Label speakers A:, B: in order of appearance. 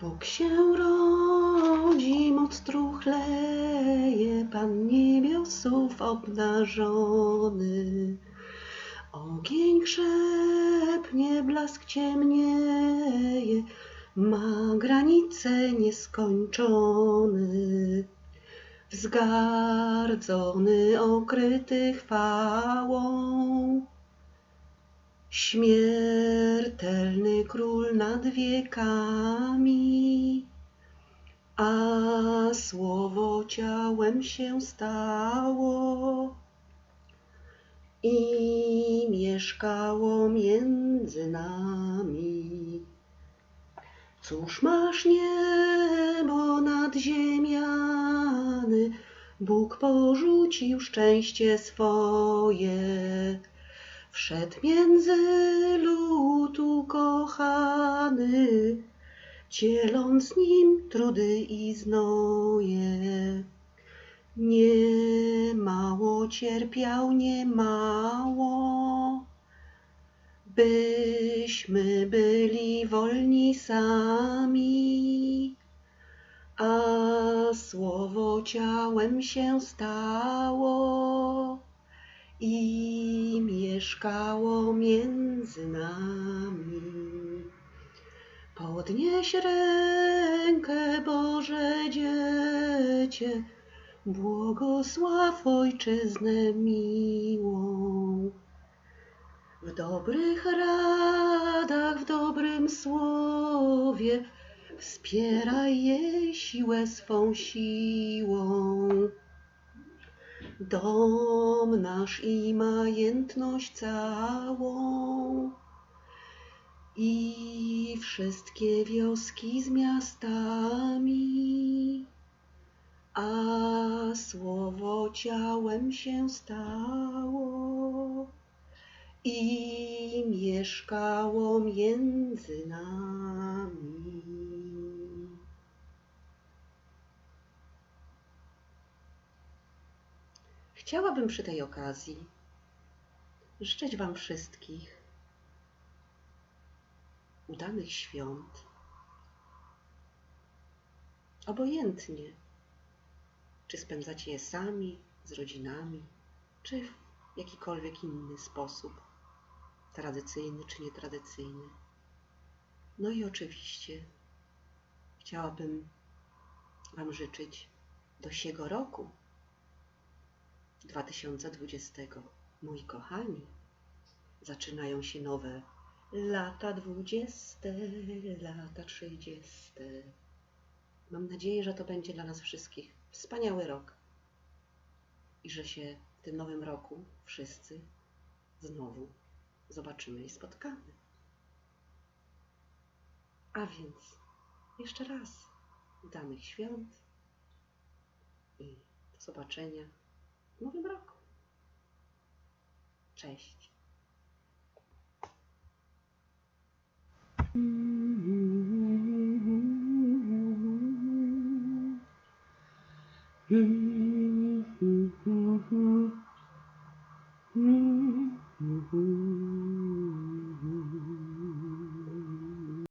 A: Bóg się rodzi, moc truchleje, Pan niebiosów obnażony. Ogień krzepnie, blask ciemnieje, ma granice nieskończony. Wzgardzony, okryty chwałą, Śmiertelny król nad wiekami, a słowo ciałem się stało i mieszkało między nami. Cóż masz niebo nad ziemiany, Bóg porzucił szczęście swoje. Wszedł między lud ukochany, dzieląc nim trudy i znoje. Nie cierpiał, nie mało, byśmy byli wolni sami, a słowo ciałem się stało i mieszkało między nami. Podnieś rękę, Boże Dziecię, błogosław Ojczyznę miłą. W dobrych radach, w dobrym słowie, wspieraj jej siłę swą siłą. Dom nasz i majętność całą i wszystkie wioski z miastami, a słowo ciałem się stało i mieszkało między nami. Chciałabym przy tej okazji życzyć Wam wszystkich udanych świąt. Obojętnie, czy spędzacie je sami, z rodzinami, czy w jakikolwiek inny sposób, tradycyjny czy nietradycyjny. No i oczywiście chciałabym Wam życzyć do siego roku 2020. Moi kochani, zaczynają się nowe lata dwudzieste, lata trzydzieste. Mam nadzieję, że to będzie dla nas wszystkich wspaniały rok i że się w tym nowym roku wszyscy znowu zobaczymy i spotkamy. A więc jeszcze raz udanych świąt i do zobaczenia w nowym roku. Cześć. Mm-hmm. mm-hmm. mm-hmm.